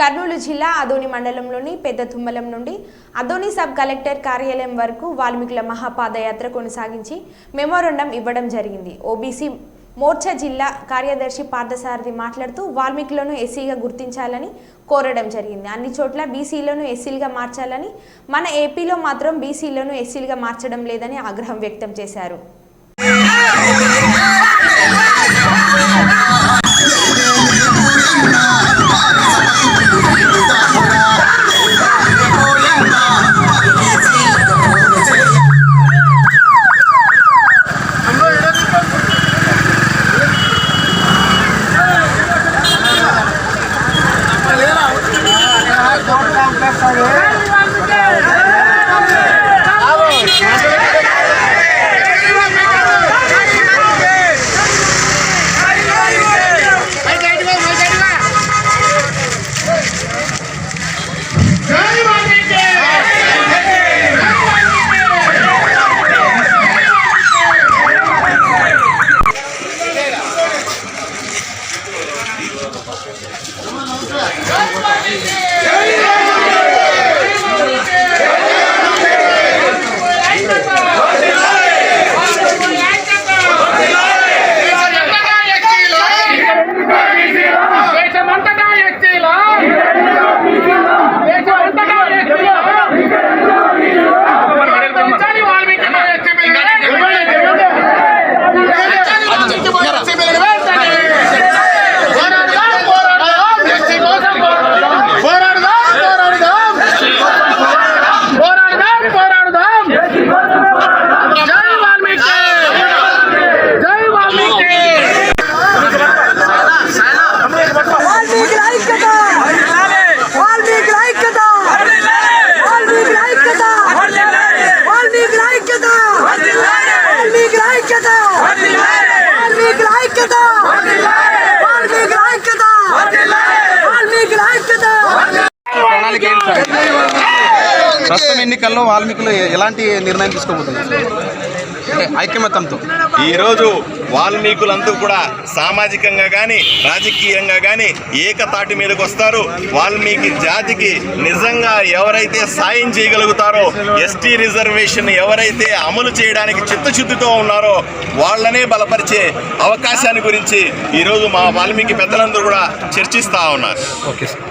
కర్నూలు జిల్లా అదోని మండలంలోని పెద్ద తుమ్మలం నుండి అదోని సబ్ కలెక్టర్ కార్యాలయం వరకు వాల్మీకుల మహాపాదయాత్ర కొనసాగించి మెమోరండం ఇవ్వడం జరిగింది. ఓబీసీ మోర్చా జిల్లా కార్యదర్శి పార్థసారథి మాట్లాడుతూ వాల్మీకులను ఎస్సీగా గుర్తించాలని కోరడం జరిగింది. అన్ని చోట్ల బీసీలను ఎస్సీలుగా మార్చాలని మన ఏపీలో మాత్రం బీసీలను ఎస్సీలుగా మార్చడం లేదని ఆగ్రహం వ్యక్తం చేశారు. Everybody! ప్రస్తుతం ఎన్నికల్లో వాల్మీకులు ఎలాంటి నిర్ణయం తీసుకోబోతున్నారు? అంటే ఐక్యమత్యంతో ఈరోజు వాల్మీకులందరూ కూడా సామాజికంగా కానీ రాజకీయంగా కానీ ఏకతాటి మీదకి వస్తారు. వాల్మీకి జాతికి నిజంగా ఎవరైతే సాయం చేయగలుగుతారో ఎస్టీ రిజర్వేషన్ ఎవరైతే అమలు చేయడానికి చిత్తశుద్ధితో ఉన్నారో వాళ్ళనే బలపరిచే అవకాశాన్ని గురించి ఈరోజు మా వాల్మీకి పెద్దలందరూ కూడా చర్చిస్తూ ఉన్నారు. Okay sir.